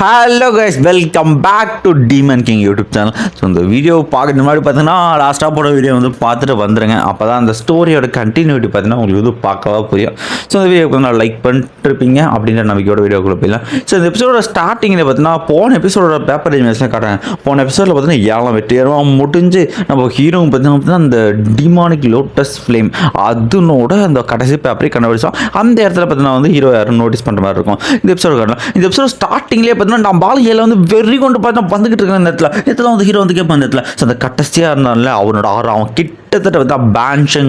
Hello guys welcome back to demon king YouTube channel so இந்த video பார்க்கறது முன்னாடி பார்த்தீங்கன்னா லாஸ்ட்டாக போன வீடியோ வந்து பார்த்துட்டு வந்துருங்க. அப்போ தான் அந்த ஸ்டோரியோட கண்டினியூட்டி பார்த்தீங்கன்னா உங்களுக்கு வந்து பார்க்கவா புரியும். ஸோ இந்த வீடியோ நான் லைக் பண்ணிட்டுருப்பீங்க அப்படின்ற நம்பிக்கையோட வீடியோக்குள்ள போயிடலாம். ஸோ இந்த எபிசோட ஸ்டார்டிங்கில் பார்த்தீங்கன்னா போன எபிசோட பேப்பர் இமேஜ்லாம் காட்டுறேன். போன எபிசோடில் பார்த்தீங்கன்னா ஏழாம் வெற்றியாரம் முடிஞ்சு நம்ம ஹீரோ பார்த்தீங்கன்னா அந்த டிமானிக் லோட்டஸ் ஃப்ளேம் அதனோட அந்த கடைசி பேப்பரை கண்டுபிடிச்சோம். அந்த இடத்துல பார்த்தீங்கன்னா வந்து ஹீரோ யாரும் நோட்டீஸ் பண்ணுற மாதிரி இருக்கும். இந்த எபிசோட காட்டலாம் இந்த எபிசோட ஸ்டார்டிங்லேயே பார்த்தீங்கன்னா நான் பாலிகையில் வந்து வெறி கொண்டு பார்த்தா வந்துகிட்டு இருக்கேன் இந்த இடத்துல. வந்து ஹீரோ வந்து கேட்பேன் இந்த இடத்துல. ஸோ அந்த கடைசியாக இருந்தால அவனோட ஆறு அவன் கிட்டத்தட்ட வந்து பேன்ஷன்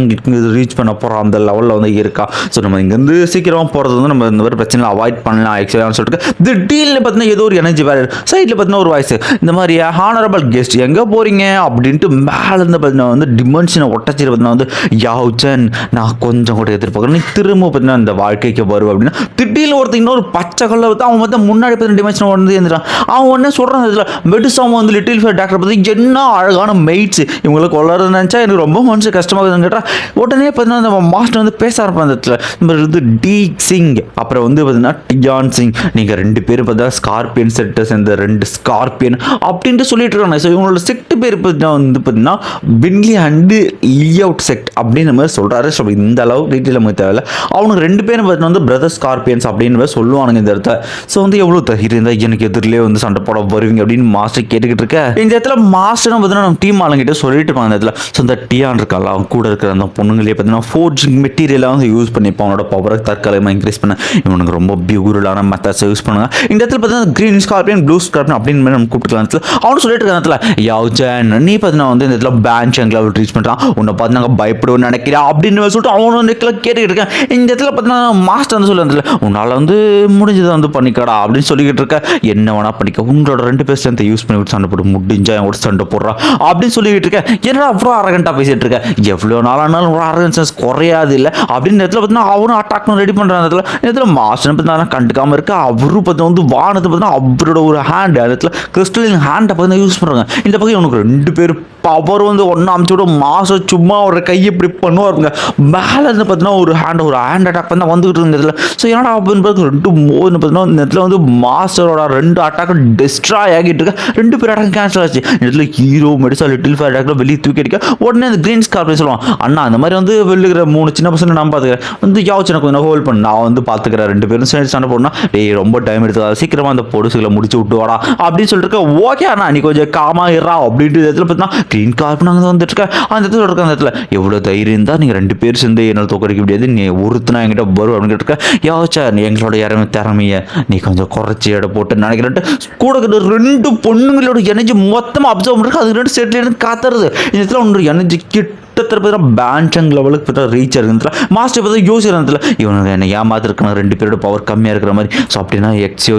ரீச் பண்ண போகிறோம் அந்த லெவலில் வந்து இருக்கா. ஸோ நம்ம இங்கேருந்து சீக்கிரமாக போகிறது வந்து நம்ம இந்த மாதிரி பிரச்சனை அவாய்ட் பண்ணலாம் ஆக்சுவலாக சொல்லிட்டு. திடீர்னு பார்த்தீங்கன்னா ஏதோ ஒரு எனர்ஜி வேறு. சைடில் பார்த்தீங்கன்னா ஒரு வாய்ஸ் இந்த மாதிரி ஹானரபிள் கெஸ்ட் எங்கே போகிறீங்க அப்படின்ட்டு மேலேருந்து பார்த்தீங்கன்னா வந்து டிமென்ஷனை ஒட்டச்சிட்டு பார்த்தீங்கன்னா வந்து யாவுச்சன் நான் கொஞ்சம் கூட எதிர்பார்க்குறேன் நீ திரும்ப பார்த்தீங்கன்னா இந்த வாழ்க்கைக்கு வரும் அப்படின்னா திடீர்னு ஒருத்தர் இன்னொரு பச்சை கல்ல வந்து அவன் வந்து முன்னாடி பார்த்து டிமென்ஷன் வந்து எழுந்துறான் அவன் உடனே சொல்கிறான் இதில் மெடிசாம வந்து லிட்டில் ஃபேர் டாக்டர் பார்த்து என்ன அழகான மெயிட்ஸ் இவங்களுக்கு வளர நினச்சா எனக்கு ரொம்ப ரொம்ப மனசு கஷ்டமாகுதுன்னு கேட்டால் உடனே பார்த்தீங்கன்னா அந்த மாஸ்டர் வந்து பேச ஆரம்பிப்பாங்க அந்த இடத்துல. இந்த மாதிரி வந்து டி சிங் அப்புறம் வந்து பார்த்தீங்கன்னா டியான் சிங் நீங்கள் ரெண்டு பேரும் பார்த்தீங்கன்னா ஸ்கார்பியன் செட்டை சேர்ந்த ரெண்டு ஸ்கார்பியன் அப்படின்ட்டு சொல்லிட்டு இருக்காங்க. ஸோ இவங்களோட செக்ட் பேர் பார்த்தீங்கன்னா வந்து பார்த்தீங்கன்னா பின்லி அண்டு லீ அவுட் செக்ட் அப்படின்ற மாதிரி சொல்கிறாரு ஸோ இந்த அளவு டீட்டெயில் நமக்கு தேவையில்ல. அவனுக்கு ரெண்டு பேரும் பார்த்தீங்கன்னா வந்து பிரதர் ஸ்கார்பியன்ஸ் அப்படின்னு மாதிரி சொல்லுவானுங்க இந்த இடத்துல. ஸோ வந்து எவ்வளோ தைரியம் இருந்தால் எனக்கு எதிரிலே வந்து சண்டை போட வருவீங்க அப்படின்னு மாஸ்டர் கேட்டுக்கிட்டு இருக்க. இந்த இடத்துல மாஸ்டர் பார்த்தீங்கன்னா நம்ம டீம் ஆளுங்கிட்ட சொல்லிட்டு இருப்பாங்க இந்த இடத்துல. ஸோ இந்த ரியான் இருக்கால அவன் கூட இருக்கிற அந்த பொண்ணுங்களே பார்த்தீங்கன்னா ஃபோர்ஜிங் மெட்டீரியலாக வந்து யூஸ் பண்ணிப்பான் அவனோட பவரை தற்காலிகமாக இன்க்ரீஸ் பண்ண. இவனுக்கு ரொம்ப பியூரலான மெத்தட்ஸை யூஸ் பண்ணுங்க. இந்த இடத்துல பார்த்தீங்கன்னா க்ரீன் ஸ்கார்பியன் ப்ளூ ஸ்கார்பியன் அப்படின்னு மாதிரி நம்ம கூப்பிட்டுக்கலாம். இடத்துல அவனு சொல்லிட்டு இருக்க இடத்துல யாவ்ஜன் நீ பார்த்தீங்கன்னா வந்து இந்த இடத்துல பேங்க் அவள் ரீச் பண்ணுறான் உன்னை பார்த்து நாங்கள் பயப்படுவோம் நினைக்கிறேன். அப்படின்னு சொல்லிட்டு அவனு வந்து கேட்டுக்கிட்டு இருக்கேன். இந்த இடத்துல பார்த்தீங்கன்னா மாஸ்டர் வந்து சொல்லி இடத்துல உன்னால் வந்து முடிஞ்சதை வந்து பண்ணிக்கடா அப்படின்னு சொல்லிக்கிட்டு இருக்க. என்ன வேணா பண்ணிக்க. உங்களோட ரெண்டு பேர் சேர்ந்து யூஸ் பண்ணி விட்டு சண்டை போட்டு முடிஞ்சா என் சண்டை போடுறா. அப்படின்னு சொல்லிக்கிட்டு இருக்கேன் என்னடா அவ்வளோ பேசி பேசிட்டு இருக்க எவ்வளோ நாளானாலும் ஒரு அரகன்சன்ஸ் குறையாது இல்லை. அப்படின்னு நேரத்தில் பார்த்தீங்கன்னா அவரும் அட்டாக் பண்ண ரெடி பண்ணுற இடத்துல. நேரத்தில் மாஸ்டர் பார்த்தீங்கன்னா கண்டுக்காமல் இருக்க. அவரும் பார்த்து வந்து வானத்தை பார்த்தீங்கன்னா அவரோட ஒரு ஹேண்ட் இடத்துல கிறிஸ்டலின் ஹேண்டை பார்த்தீங்கன்னா யூஸ் பண்ணுறாங்க இந்த பக்கம் இவனுக்கு ரெண்டு பேர் பவர் வந்து ஒன்றா அமுச்சு விட மாதம் சும்மா ஒரு கையை இப்படி பண்ணுவாருங்க. மேலே இருந்து பார்த்தீங்கன்னா ஒரு ஹேண்ட் ஒரு ஹேண்ட் அட்டாக் பண்ணி வந்துகிட்டு இருந்ததுல ஸோ என்னடா அப்படின்னு பார்த்து ரெண்டு மூணு பார்த்தீங்கன்னா இந்த இடத்துல வந்து மாஸ்டரோட ரெண்டு அட்டாக் டிஸ்ட்ராய் ஆகிட்டு இருக்க. ரெண்டு பேர் அட்டாக் கேன்சல் ஆச்சு. இந்த இடத்துல ஹீரோ மெடிசா லிட்டில் ஃபேர் அட்டாக்ல வெளியே தூக்கி அடிக்க. உடனே அந்த கிரீன் ஸ்கார்ப் சொல்லுவான் அண்ணா அந்த மாதிரி வந்து வெளியிற மூணு சின்ன பசங்க நான் பார்த்துக்கிறேன் வந்து யாவ் சின்ன கொஞ்சம் ஹோல்ட் பண்ண. நான் வந்து பார்த்துக்கிறேன் ரெண்டு பேரும் சேர்ந்து சண்டை போடணும். டேய் ரொம்ப டைம் எடுத்துக்காது. சீக்கிரமாக அந்த பொடுசுகளை முடிச்சு விட்டு வாடா. அப்படின்னு சொல்லிட்டு ஓகே அண்ணா நீ கொஞ்சம் காமா இருறா அப்படின்ட்டு இடத்துல பார்த்தீங்கன்னா க்ளீன் கார்ப் நாங்கள் வந்துட்டு அந்த இடத்துல இருக்க அந்த இடத்துல. எவ்வளோ தைரியம் இருந்தால் நீங்கள் ரெண்டு பேர் சேர்ந்து என்னால் தோக்கடிக்க முடியாது. நீ ஒருத்தனா என்கிட்ட வரும் அப்படின்னு இருக்க யோசிச்சா நீ எங்களோட இறமை திறமைய நீ கொஞ்சம் குறைச்சி எடை போட்டு நினைக்கிறேன்ட்டு கூட கிட்ட ரெண்டு பொண்ணுங்களோட எனர்ஜி மொத்தமாக அப்சர்வ் பண்ணுறதுக்கு அது ரெண்டு செட்டில் காத்துறது. இந்த இடத்துல ஒன்று எனர்ஜி கிட்ட கிட்டத்தட்ட பார்த்தா பேன்சங் லெவலுக்கு பார்த்தா ரீச் ஆகுதுல மாஸ்டர் பார்த்தா யோசிக்கிறதுல இவனுக்கு என்ன ஏமாத்திருக்காங்க ரெண்டு பேரோட பவர் கம்மியாக இருக்கிற மாதிரி. ஸோ அப்படின்னா எக்ஸியோ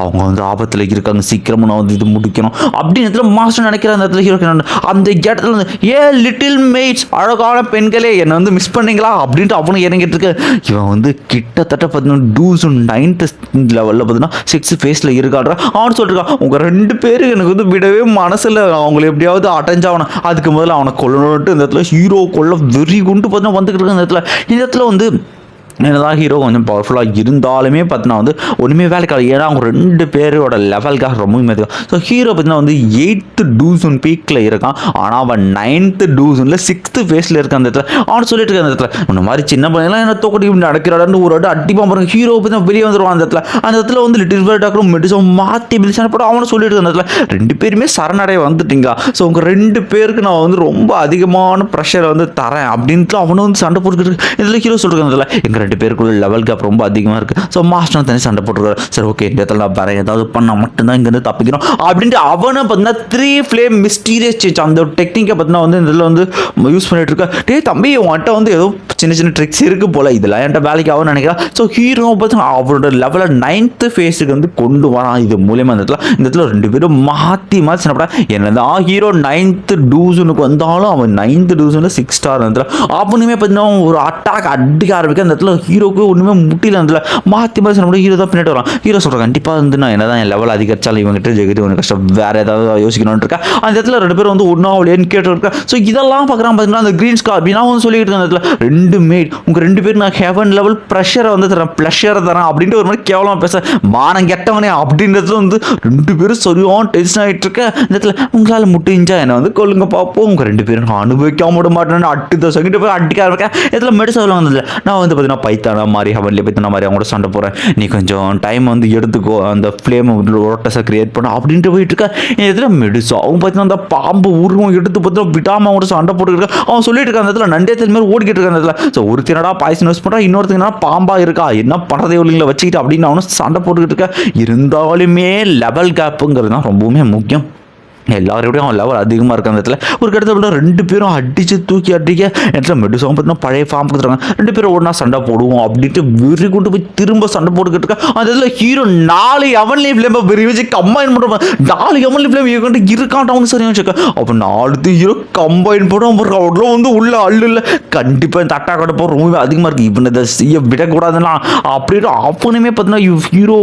அவங்க வந்து ஆபத்தில் இருக்காங்க சீக்கிரமாக நான் வந்து இது முடிக்கணும். அப்படின்னு இடத்துல மாஸ்டர் நினைக்கிற அந்த இடத்துல ஹீரோ அந்த இடத்துல வந்து ஏ லிட்டில் மேட்ஸ் அழகான பெண்களே என்னை வந்து மிஸ் பண்ணீங்களா? அப்படின்ட்டு அவனும் இறங்கிட்டு இருக்கு இவன் வந்து கிட்டத்தட்ட பார்த்தீங்கன்னா டூஸ் நைன்த் லெவலில் பார்த்தீங்கன்னா சிக்ஸ் ஃபேஸில் இருக்காடுற அவனு சொல்லிருக்கான் உங்கள் ரெண்டு பேரும் எனக்கு வந்து விடவே மனசில் அவங்களை எப்படியாவது அட்டென்ட் ஆகணும். அதுக்கு முதல்ல அவனை கொல்லணுன்ட்டு இந்த இடத்துல ஹீரோ கொள்ள வெறி குண்டு பார்த்தீங்கன்னா வந்துக்கிட்டு இருக்க இந்த இடத்துல இந்த இடத்துல வந்து என்னதான் ஹீரோ கொஞ்சம் பவர்ஃபுல்லாக இருந்தாலுமே பார்த்தீங்கன்னா வந்து ஒன்றுமே வேலைக்காக ஏன்னா அவங்க ரெண்டு பேரோட லெவலுக்காக ரொம்ப மெதுவாக ஸோ ஹீரோ பார்த்தீங்கன்னா வந்து எயித்து டூசன் பீக்கில் இருக்கான். ஆனால் அவன் நைன்த்து டூசனில் சிக்ஸ்த்து ஃபேஸில் இருக்க அந்த இடத்துல. அவன் சொல்லிட்டு இருக்க அந்த இடத்துல இந்த மாதிரி சின்ன பையன்லாம் என்ன தோக்கடி நடக்கிறாடான்னு ஒரு வாட்டி அடிப்பான் பாருங்க. ஹீரோ பார்த்தீங்கன்னா வெளியே வந்துடுவான் அந்த இடத்துல. அந்த இடத்துல வந்து லிட்டில் பேர் டாக்டரும் மெடிசம் மாற்றி பிடிச்சான போட அவனை சொல்லிட்டு அந்த இடத்துல. ரெண்டு பேருமே சரணடைய வந்துட்டீங்க. ஸோ உங்கள் ரெண்டு பேருக்கு நான் வந்து ரொம்ப அதிகமான ப்ரெஷரை வந்து தரேன் அப்படின்ட்டு அவனும் வந்து சண்டை போட்டுக்கிட்டு இதில் ஹீரோ சொல்லிருக்காங்க இடத்துல எங்கள் ரெண்டு பேருக்குள்ள லெவல் கேப் ரொம்ப அதிகமாக இருக்குது ஸோ மாஸ்டர் தனி சண்டை போட்டுருக்காரு. சரி ஓகே இந்த இடத்துல நான் வேறு ஏதாவது பண்ணால் மட்டும்தான் இங்கேருந்து தப்பிக்கிறோம் அப்படின்ட்டு அவனை பார்த்தீங்கன்னா த்ரீ ஃப்ளேம் மிஸ்டீரியஸ் சேஞ்ச் அந்த டெக்னிக்கை பார்த்தீங்கன்னா வந்து இந்த இதில் வந்து யூஸ் பண்ணிட்டு இருக்கா டே தம்பி உன்கிட்ட வந்து ஏதோ சின்ன சின்ன ட்ரிக்ஸ் இருக்குது போல. இதெல்லாம் என்கிட்ட வேலைக்கு ஆகும்னு நினைக்கிறான். ஸோ ஹீரோ பார்த்தீங்கன்னா அவரோட லெவலில் நைன்த்து ஃபேஸுக்கு வந்து கொண்டு வரான். இது மூலியமாக இந்த இடத்துல இந்த இடத்துல ரெண்டு பேரும் மாற்றி மாற்றி சின்னப்படா என்னதான் ஹீரோ நைன்த்து டூசனுக்கு வந்தாலும் அவன் நைன்த்து டூசனில் சிக்ஸ் ஸ்டார் இடத்துல அவனுமே பார்த்தீங்கன்னா ஒரு அட்டாக் அடிக்க ஆரம்பிக்க அந்த இடத்துல ஹீரோக்கு ஒன்றுமே முட்டியில் இருந்தல மாற்றி மாற்றி நம்ம ஹீரோ தான் பின்னாடி வரான் ஹீரோ சொல்கிறேன் கண்டிப்பாக வந்து நான் என்ன தான் என் லெவல் அதிகரிச்சாலும் இவங்ககிட்ட ஜெகதி ஒன்று கஷ்டம். வேறு ஏதாவது யோசிக்கணும்னு இருக்கா? அந்த இடத்துல ரெண்டு பேரும் வந்து ஒன்றா அவளையன்னு கேட்டுருக்கா ஸோ இதெல்லாம் பார்க்குறான் பார்த்தீங்கன்னா அந்த க்ரீன் ஸ்கார் அப்படின்னா வந்து சொல்லிட்டு இருந்த இடத்துல ரெண்டு மேட் உங்கள் ரெண்டு பேரும் நான் ஹெவன் லெவல் ப்ரெஷரை வந்து தரேன் ப்ளஷரை தரேன் அப்படின்ட்டு ஒரு மாதிரி கேவலமாக பேச மானம் கெட்டவனே அப்படின்றதுல வந்து ரெண்டு பேரும் சரியான டென்ஷன் ஆகிட்டு இருக்க. இந்த இடத்துல உங்களால் முடிஞ்சா என்னை வந்து கொள்ளுங்க பார்ப்போம் உங்கள் ரெண்டு பேரும் நான் அனுபவிக்காம விட மாட்டேன்னு அட்டு தோசை கிட்ட போய் அடிக்க இருக்கேன் இதில் மெடிசல் வந்ததில்ல நான் வந்து பார்த்தீங்கன்னா பைத்தானா மாதிரி ஹவன்லேயே பைத்தானா மாதிரி அவங்க கூட சண்டை போகிறேன் நீ கொஞ்சம் டைம் வந்து எடுத்துக்கோ அந்த ஃப்ளேம் ரோட்டஸை கிரியேட் பண்ண அப்படின்ட்டு போயிட்டு இருக்கா இதில் மெடிசோ? அவங்க பார்த்தீங்கன்னா அந்த பாம்பு உருவம் எடுத்து பார்த்தீங்கன்னா விடாமல் அவன் சண்டை போட்டுக்கிட்டு இருக்கா அவன் சொல்லிட்டு இருக்க அந்த இடத்துல நண்டே தெல் மாதிரி ஓடிக்கிட்டு இருக்கான் அந்த இடத்துல. ஸோ ஒருத்தனடா பாய்சன் யூஸ் பண்ணுறான் இன்னொருத்தனா பாம்பா இருக்கா? என்ன பண்ணுறதே இல்லைங்களா வச்சுக்கிட்டு அப்படின்னு அவனும் சண்டை போட்டுக்கிட்டு இருக்கா. இருந்தாலுமே லெவல் கேப்புங்கிறது தான் ரொம்பவுமே முக்கியம். எல்லாரோடையும் அவன் லெவல் அதிகமாக இருக்க அந்த இடத்துல ஒரு இடத்துல ரெண்டு பேரும் அடித்து தூக்கி அடிக்க இடத்துல மெடிசம் பார்த்தீங்கன்னா பழைய ஃபார்ம் கொடுத்துருக்காங்க. ரெண்டு பேரும் ஒன்றா சண்டை போடுவோம் அப்படின்ட்டு வெறி கொண்டு போய் திரும்ப சண்டை போட்டுக்கிட்டு இருக்கா. அந்த இடத்துல ஹீரோ நாலு எவன்லி ஃபிளேம் வெறி வச்சு கம்பைன் பண்ணுறான் நாலு எவன்லி ஃபிளேம் இவங்கிட்ட இருக்கான் அவனு சரியா வச்சுக்க. அப்போ நாலு ஹீரோ கம்பைன் போடுவோம் பாருங்க அவ்வளோ வந்து உள்ள அள்ளு இல்லை. கண்டிப்பாக இந்த அட்டா கடை போகிற ரொம்பவே அதிகமாக இருக்குது இவனை இதை செய்ய விடக்கூடாதுன்னா. அப்படின்னு அப்பனுமே பார்த்தீங்கன்னா ஹீரோ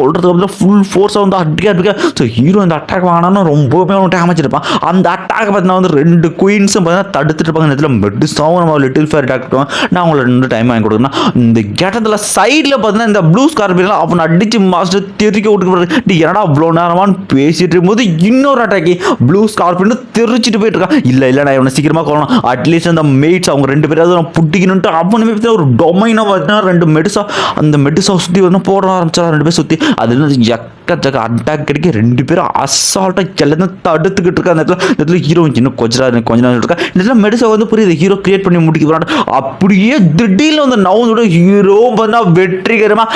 கொள்றதுக்கு வந்து ஃபுல் ஃபோர்ஸாக வந்து அடிக்க இருக்க ஸோ ஹீரோ இந்த அட்டாக் வாங்கினான்னு ரொம்ப அவன் டேமேஜ் இருப்பான் அந்த அட்டாக் பார்த்தீங்கன்னா வந்து ரெண்டு குயின்ஸும் பார்த்தீங்கன்னா தடுத்துட்டு இருப்பாங்க. இந்த இடத்துல மெடிசாவும் நம்ம லிட்டில் ஃபேர் அட்டாக் நான் அவங்கள ரெண்டு டைம் வாங்கி கொடுக்கணும் இந்த கேட்டத்தில் சைடில் பார்த்தீங்கன்னா இந்த ப்ளூ ஸ்கார்பியெல்லாம் அவனை அடிச்சு மாஸ்டர் தெரிக்க விட்டுக்கு நீ என்னடா அவ்வளோ நேரமான்னு பேசிட்டு இருக்கும்போது இன்னொரு அட்டாக்கி ப்ளூ ஸ்கார்பியன் தெரிச்சிட்டு போயிட்டு இருக்கான். இல்லை இல்லை நான் இவனை சீக்கிரமாக கொள்ளணும் அட்லீஸ்ட் அந்த மெயிட்ஸ் அவங்க ரெண்டு பேராவது நான் புட்டிக்கணுன்ட்டு அவனுமே ஒரு டொமைனாக பார்த்தீங்கன்னா ரெண்டு மெடிசா அந்த மெடிசா சுற்றி வந்து போட ஆரம்பிச்சா ரெண்டு பேர் சுற்றி அது எக்கச்சக்க அட்டாக் கிடைக்க ரெண்டு பேரும் அசால்ட்டாக எல்லாத்தையும் தடுத்துக்கிட்டு இருக்கா அந்த இடத்துல இந்த இடத்துல ஹீரோ இன்னும் கொஞ்ச நேரம் கொஞ்ச நேரம் இருக்கா. இந்த இடத்துல மெடிசா வந்து புரியுது ஹீரோ கிரியேட் பண்ணி முடிக்க போறான். அப்படியே திடீர்னு வந்து நவுனோட ஹீரோ பார்த்தா வெற்றிகரமா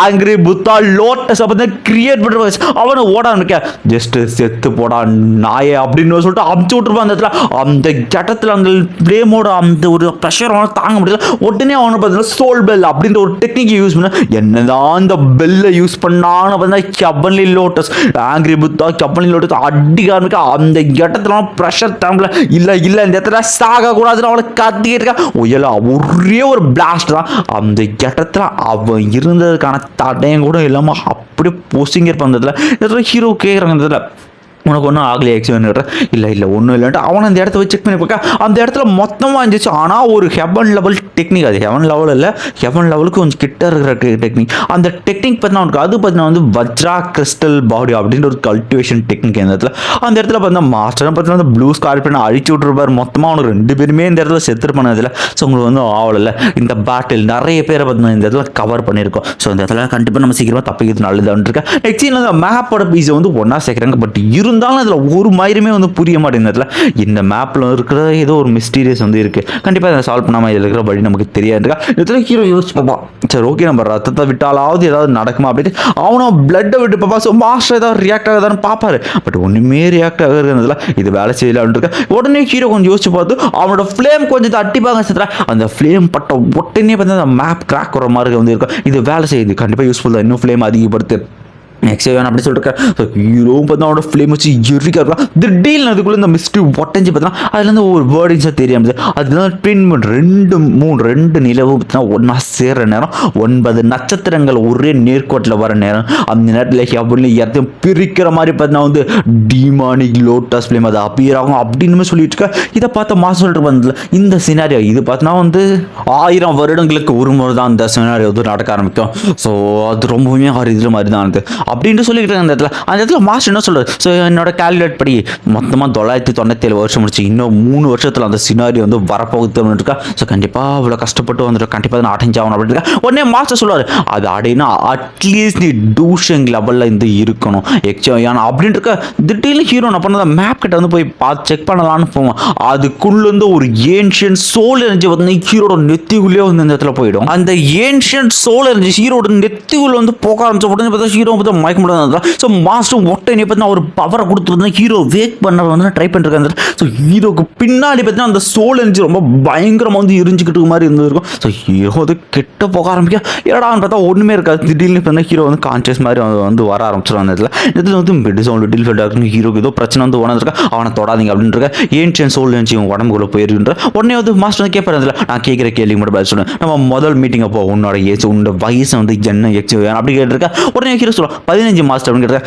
ஆங்கிரி புத்தா லோட்டஸ் அப்போ கிரியேட் பண்ணுற அவனை ஓடான்னு இருக்க ஜஸ்ட் செத்து போடா நாயே அப்படின்னு சொல்லிட்டு அமுச்சு விட்டுருப்பான் அந்த இடத்துல. அந்த கட்டத்தில் அந்த ஃப்ளேமோட அந்த ஒரு ப்ரெஷர் அவனை தாங்க முடியல. உடனே அவனை பார்த்தீங்கன்னா சோல் பெல் அப்படின்ற ஒரு டெக்னிக் யூஸ் பண்ண. என்னதான் அந்த பெல்லை யூஸ் பண்ணான்னு பார்த்தீங்கன்னா கபன்லி லோட்டஸ் ஆங்கிரி புத்தா கபன்லி லோட்டஸ் அடி அடிக்க ஆரம்பிக்க அந்த இடத்துல ப்ரெஷர் தாங்கல. இல்லை இல்லை இந்த இடத்துல சாக கூடாதுன்னு அவனை கத்திக்கிட்டு இருக்கா. ஒயல ஒரே ஒரு பிளாஸ்ட் தான். அந்த இடத்துல அவன் இருந்ததுக்கான தடையும் கூட இல்லாமல் அப்படியே பொசிங்கிருப்பான் இடத்துல. இந்த இடத்துல ஹீரோ கேட்குறாங்க இந்த இடத்துல. உனக்கு ஒன்றும் ஆகலையே எக்ஸ்பிளைன் இல்லை இல்லை ஒன்றும் இல்லைன்ட்டு அவனை அந்த இடத்த போய் செக் பண்ணி பார்க்க. அந்த இடத்துல மொத்தமாக இருந்துச்சு. ஆனால் ஒரு ஹெவன் லெவல் டெக்னிக் அது. ஹெவன் லெவல் இல்லை ஹெவன் லெவலுக்கு கொஞ்சம் கிட்ட இருக்கிற டெக்னிக் அந்த டெக்னிக் பார்த்தீங்கன்னா அவனுக்கு அது பார்த்தீங்கன்னா வந்து வஜ்ரா கிறிஸ்டல் பாடி அப்படின்ற ஒரு கல்டிவேஷன் டெக்னிக் அந்த இடத்துல. அந்த இடத்துல பார்த்தீங்கன்னா மாஸ்டர் பார்த்தீங்கன்னா ப்ளூ ஸ்கார்பியன் அழிச்சு விட்ருப்பார் மொத்தமாக அவனுக்கு ரெண்டு பேருமே இந்த இடத்துல செத்துருப்பான இதில் ஸோ உங்களுக்கு வந்து ஆவலில் இந்த பேட்டில் நிறைய பேரை பார்த்தீங்கன்னா இந்த இடத்துல கவர் பண்ணியிருக்கோம். ஸோ இந்த இடத்துல கண்டிப்பாக நம்ம சீக்கிரமாக தப்பிக்கிறது நல்லதுன்னு இருக்கேன். நெக்ஸ்ட் இந்த மேப்போட பீஸை வந்து ஒன்றா சேர்க்குறாங்க. பட் இருந்தாலும் அதில் ஒரு மாதிரியுமே வந்து புரிய மாட்டேங்குது. இந்த மேப்பில் இருக்கிற ஏதோ ஒரு மிஸ்டீரியஸ் வந்து இருக்குது கண்டிப்பாக அதை சால்வ் பண்ணாமல் இதில் இருக்கிற வழி நமக்கு தெரியாது இருக்கா இடத்துல ஹீரோ யோசிச்சு பார்ப்பான் சரி ஓகே நம்ம ரத்தத்தை விட்டாலாவது ஏதாவது நடக்குமா அப்படின்னு. அவனும் பிளட்டை விட்டு பார்ப்பா ஸோ மாஸ்டர் ஏதாவது ரியாக்ட் ஆகுதான்னு பார்ப்பாரு பட் ஒன்றுமே ரியாக்ட் ஆகுறதுல இது வேலை செய்யலான்னு இருக்கா. உடனே ஹீரோ கொஞ்சம் யோசிச்சு பார்த்து அவனோட ஃப்ளேம் கொஞ்சம் தட்டிப்பாங்க சித்ரா. அந்த ஃப்ளேம் பட்ட உடனே பார்த்து அந்த மேப் கிராக் வர மாதிரி வந்து இருக்கும். இது வேலை செய்யுது. கண்டிப்பாக யூஸ்ஃபுல் தான். இன்னும் ஃப்ளேம் அதிகப்படுத்து. நெக்ஸ்ட் வேணும் அப்படி சொல்லிட்டு ஸோ ஹீரோவும் பார்த்தா அவனோட ஃப்ளேம் வச்சு எரிக்கா திடீர்னு அதுக்குள்ளே இந்த மிஸ்டி ஒட்டஞ்சு பார்த்தோம்னா அதுலேருந்து ஒரு வேர்டிங்ஸாக தெரியாமல் அதுதான் ட்வின் ரெண்டு மூணு ரெண்டு நிலவு பார்த்தீங்கன்னா ஒன்றா சேர்ற நேரம் ஒன்பது நட்சத்திரங்கள் ஒரே நேர்கோட்டில் வர நேரம் அந்த நேரத்தில் எவ்வளோ எல்லாத்தையும் பிரிக்கிற மாதிரி பார்த்தீங்கன்னா வந்து டிமானிக் லோட்டஸ் ஃப்ளேம் அது அப்பியர் ஆகும் அப்படின்னு சொல்லிட்டு இருக்கேன் இதை பார்த்த மாசம் சொல்லிட்டு இந்த சினாரியோ இது பார்த்தீங்கன்னா வந்து ஆயிரம் வருடங்களுக்கு ஒரு முறை தான் அந்த சினாரியோ வந்து நடக்க ஆரம்பிக்கும் ஸோ அது ரொம்பவுமே ஒரு இது மாதிரி தான் அது அப்படின்ட்டு சொல்லிக்கிட்டு அந்த இடத்துல அந்த இடத்துல மாஸ்டர் என்ன சொல்கிறார் ஸோ என்னோட கால்குலேட் படி மொத்தமாக தொள்ளாயிரத்தி தொண்ணூத்தேழு வருஷம் முடிச்சு இன்னும் மூணு வருஷத்தில் அந்த சினாரி வந்து வரப்போகுதுன்னு இருக்கா? ஸோ கண்டிப்பாக அவ்வளோ கஷ்டப்பட்டு வந்துட்டு கண்டிப்பாக நான் அடைஞ்சாகணும் அப்படின்னு இருக்கா? உடனே மாஸ்டர் சொல்லுவார் அது அடையினா அட்லீஸ்ட் நீ டூஷிங் லெவலில் இருந்து இருக்கணும். எக்ஸோ ஏன்னா அப்படின்ட்டு இருக்க? திடீர்னு ஹீரோ என்ன பண்ண மேப் கிட்ட வந்து போய் பார்த்து செக் பண்ணலான்னு போவோம். அதுக்குள்ளேருந்து ஒரு ஏன்ஷியன் சோல் எனர்ஜி வந்து ஹீரோட நெத்திக்குள்ளேயே வந்து இந்த இடத்துல போயிடும். அந்த ஏன்ஷியன் சோல் எனர்ஜி ஹீரோட நெத்திக்குள்ளே வந்து போக ஆரம்பிச்ச உடனே பார்த்தா ஹீரோ பார்த்தா மயக்க முடியாது ஸோ மாஸ்டர் ஒட்டை பார்த்தீங்கன்னா ஒரு பவரை கொடுத்துருந்தா ஹீரோ வேக் பண்ண வந்து ட்ரை பண்ணிருக்காங்க ஸோ ஹீரோக்கு பின்னாடி பார்த்தீங்கன்னா அந்த சோல் எனர்ஜி ரொம்ப பயங்கரமாக வந்து எரிஞ்சுக்கிட்டு மாதிரி இருந்திருக்கும் ஸோ ஹீரோ வந்து கெட்ட போக ஆரம்பிக்க ஏடான்னு பார்த்தா ஒன்றுமே இருக்காது. திடீர்னு பார்த்தா ஹீரோ வந்து கான்சியஸ் மாதிரி வந்து வர ஆரம்பிச்சிடும் அந்த இடத்துல இதில் வந்து மெடிசோன் சவுண்ட் லிட்டில் ஃபெல் ஹீரோக்கு ஏதோ பிரச்சனை வந்து உணர்ந்துருக்கா? அவனை தொடாதீங்க அப்படின்ற ஏன்ஷியன் சோல் எனர்ஜி உன் உடம்புக்குள்ளே போயிருன்ற உடனே வந்து மாஸ்டர் வந்து கேட்பாரு நான் கேட்குற கேள்வி மட்டும் பதில் சொல்லுவேன் நம்ம முதல் மீட்டிங் அப்போ உன்னோட ஏஜ் உன்னோட வயசு வந்து என்ன எக்ஸ் அப்படி கேட்டிருக்கா. உடனே ஹீரோ சொல்லுவோம் பதினஞ்சு மாஸ்டர் அப்படின்னு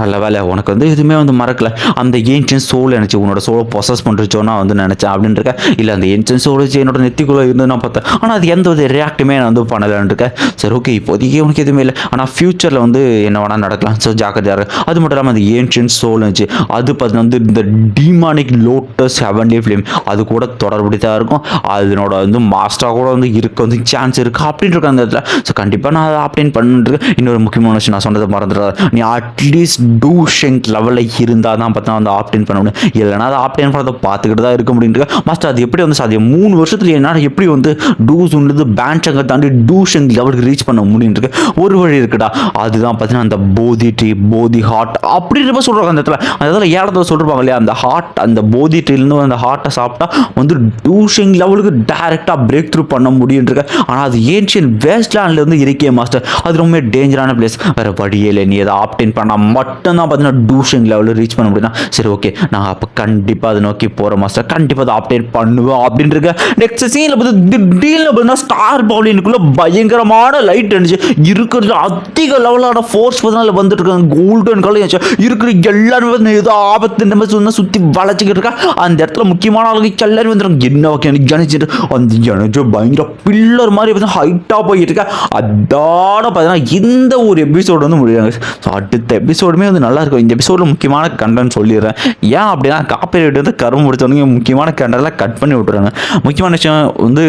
நல்ல வேலை. உனக்கு வந்து எதுவுமே வந்து மறக்கல. அந்த ஏன்ஷியன் சோல் நினச்சி உன்னோட சோலை பொசஸ் பண்ணுறச்சோன்னா வந்து நினச்சேன் அப்படின்னு இருக்கேன் இல்லை அந்த ஏன்ஷியன் சோல் என்னோட நெத்திக்குள்ளே இருந்து நான் பார்த்தேன். ஆனால் அது எந்த ஒரு ரியாக்ட்டுமே நான் வந்து பண்ணலான்னு இருக்கேன் சரி ஓகே இப்போதைக்கு உனக்கு எதுவுமே இல்லை. ஆனால் ஃப்யூச்சரில் வந்து என்ன வேணால் நடக்கலாம். ஸோ ஜாக்கிரதையாக இருக்கு அது மட்டும் இல்லாமல் அந்த ஏன்ஷியன் சோல் இருந்துச்சு அது பார்த்தீங்கன்னா வந்து இந்த டிமானிக் லோட்டஸ் ஹெவன்லி ஃபிலிம் அது கூட தொடர்புடைய தான் இருக்கும். அதனோட வந்து மாஸ்டராக கூட வந்து இருக்க வந்து சான்ஸ் இருக்குது அப்படின்ட்டு இருக்க அந்த இடத்துல. ஸோ கண்டிப்பாக நான் அதை அப்டேன் பண்ணிட்டு இன்னொரு முக்கியமான விஷயம் நான் சொன்னதை மறந்துடுறாரு நீ அட்லீஸ்ட் டூ ஷெங்க் லெவலில் இருந்தால் தான் பார்த்தா வந்து ஆப்டேன் பண்ண முடியும். இல்லைனா அதை ஆப்டேன் பண்ணதை பார்த்துக்கிட்டு தான் இருக்க முடியுது மாஸ்டர் அது எப்படி வந்து சாத்தியம்? மூணு வருஷத்துல என்னால் எப்படி வந்து டூஸ் உண்டு பேண்ட் ஷங்கை தாண்டி டூ ஷெங்க் லெவலுக்கு ரீச் பண்ண முடியுன்றது ஒரு வழி இருக்குடா. அதுதான் பார்த்தீங்கன்னா அந்த போதி ட்ரீ போதி ஹாட் அப்படின்றப்ப சொல்கிறாங்க அந்த இடத்துல. அந்த இடத்துல ஏழத்தில் சொல்லிருப்பாங்க இல்லையா? அந்த ஹாட் அந்த போதி ட்ரீலேருந்து அந்த ஹார்ட்டை சாப்பிட்டா வந்து டூஷிங் லெவலுக்கு டேரெக்டாக பிரேக் த்ரூ பண்ண முடியுன்றிருக்க ஆனால் அது ஏன்ஷியன் வேஸ்ட்லேண்ட்லேருந்து இருக்கே மாஸ்டர் அது ரொம்ப டேஞ்சரான பிளேஸ் வேறு வழியே இல்லை நீ அதை ஆப்டின் பண்ணால் மட்டும்தான் பார்த்தீங்கன்னா டூஷிங் லெவலில் ரீச் பண்ண முடியும்னா சரி ஓகே நான் அப்போ கண்டிப்பாக அதை நோக்கி போகிற மாஸ்டர் கண்டிப்பாக அதை ஆப்டேட் பண்ணுவேன் அப்படின்றது நெக்ஸ்ட் சீனில் பார்த்து திடீர்னு பார்த்தீங்கன்னா ஸ்டார் பவுலினுக்குள்ளே பயங்கரமான லைட் இருந்துச்சு இருக்கிறது அதிக லெவலான ஃபோர்ஸ் பார்த்தீங்கன்னா வந்துட்டு இருக்காங்க. கோல்டன் கலர் இருக்கிற எல்லாருமே வந்து ஏதோ ஆபத்து நம்ம சொன்னால் சுற்றி வளைச்சிக்கிட்டு இருக்கா. அந்த இடத்துல முக்கியமான ஆளுங்க எல்லாரும் வந்துடும் என்ன ஓகே எனக்கு கணிச்சிட்டு அந்த எனக்கு பயங்கர பில்லர் மாதிரி பார்த்தீங்கன்னா ஹைட்டாக போயிட்டு இருக்கா. அதோட பார்த்தீங்கன்னா இந்த ஒரு எபிசோடு வந்து ஸோ அடுத்த எபிசோடுமே வந்து நல்லா இருக்கும். இந்த எபிசோடில் முக்கியமான கண்டென்ட் சொல்லிடுறேன். ஏன் அப்படின்னா காப்பி வந்து கரும்பு முடிச்சவங்க முக்கியமான கண்டெல்லாம் கட் பண்ணி விட்டுறாங்க. முக்கியமான விஷயம் வந்து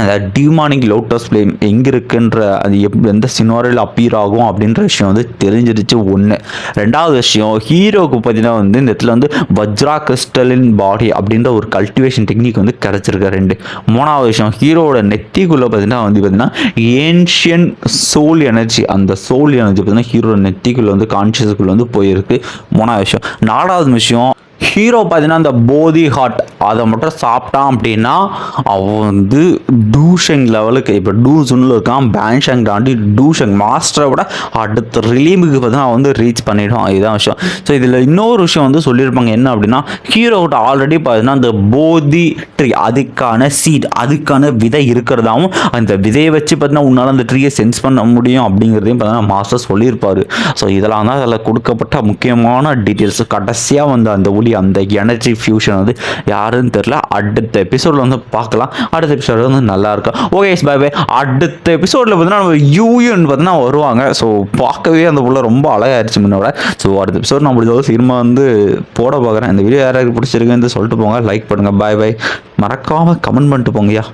அந்த டியூமானிக் லோட்டஸ் ஃப்ளேம் எங்கே இருக்குன்ற அது எப் எந்த சினாரியில் அப்பீர் ஆகும் அப்படின்ற விஷயம் வந்து தெரிஞ்சிருச்சு ஒன்று ரெண்டாவது விஷயம் ஹீரோவுக்கு பார்த்தீங்கன்னா வந்து இந்த இடத்துல வந்து வஜ்ரா கிறிஸ்டலின் பாடி அப்படின்ற ஒரு கல்டிவேஷன் டெக்னிக் வந்து கிடச்சிருக்கு ரெண்டு. மூணாவது விஷயம் ஹீரோவோட நெத்திக்குள்ளே பார்த்தீங்கன்னா வந்து பார்த்தீங்கன்னா ஏன்ஷியன் சோல் எனர்ஜி அந்த சோல் எனர்ஜி பார்த்தீங்கன்னா ஹீரோட நெத்திக்குள்ளே வந்து கான்ஷியஸுக்குள்ளே வந்து போயிருக்கு. மூணாவது விஷயம். நாலாவது விஷயம் ஹீரோ பார்த்தீங்கன்னா அந்த போதி ஹாட் அதை மட்டும் சாப்பிட்டான் அப்படின்னா அவன் வந்து டூஷங் லெவலுக்கு இப்போ டூசுன்னு இருக்கான் பேன்ஷங் தாண்டி டூஷங் மாஸ்டரை விட அடுத்த ரிலீமுக்கு பார்த்தீங்கன்னா அவன் வந்து ரீச் பண்ணிவிடுவான் இதுதான் விஷயம். ஸோ இதில் இன்னொரு விஷயம் வந்து சொல்லியிருப்பாங்க என்ன அப்படின்னா ஹீரோக்கிட்ட ஆல்ரெடி பார்த்தீங்கன்னா அந்த போதி ட்ரீ அதுக்கான சீட் அதுக்கான விதை இருக்கிறதாவும் அந்த விதையை வச்சு பார்த்தீங்கன்னா உன்னால் அந்த ட்ரீயை சென்ஸ் பண்ண முடியும் அப்படிங்கிறதையும் பார்த்தீங்கன்னா மாஸ்டர் சொல்லியிருப்பார். ஸோ இதெல்லாம் தான் அதில் கொடுக்கப்பட்ட முக்கியமான டீட்டெயில்ஸ் கடைசியாக வந்து அந்த ஒளி அந்த எனர்ஜி ஃபியூஷன் வந்து யாருன்னு தெரில அடுத்த எபிசோடில் வந்து பார்க்கலாம். அடுத்த எபிசோடு வந்து நல்லா இருக்கும். ஓகே பை பை அடுத்த எபிசோடில் பார்த்தீங்கன்னா நம்ம யூஎன் பார்த்தீங்கன்னா வருவாங்க. ஸோ பார்க்கவே அந்த உள்ள ரொம்ப அழகாயிருச்சு முன்னோட. ஸோ அடுத்த எபிசோட் நான் முடிஞ்ச சினிமா வந்து போட பார்க்குறேன். இந்த வீடியோ யாராவது பிடிச்சிருக்குன்னு சொல்லிட்டு போங்க. லைக் பண்ணுங்கள் பாய் பாய் மறக்காமல் கமெண்ட் பண்ணிட்டு போங்கய்யா.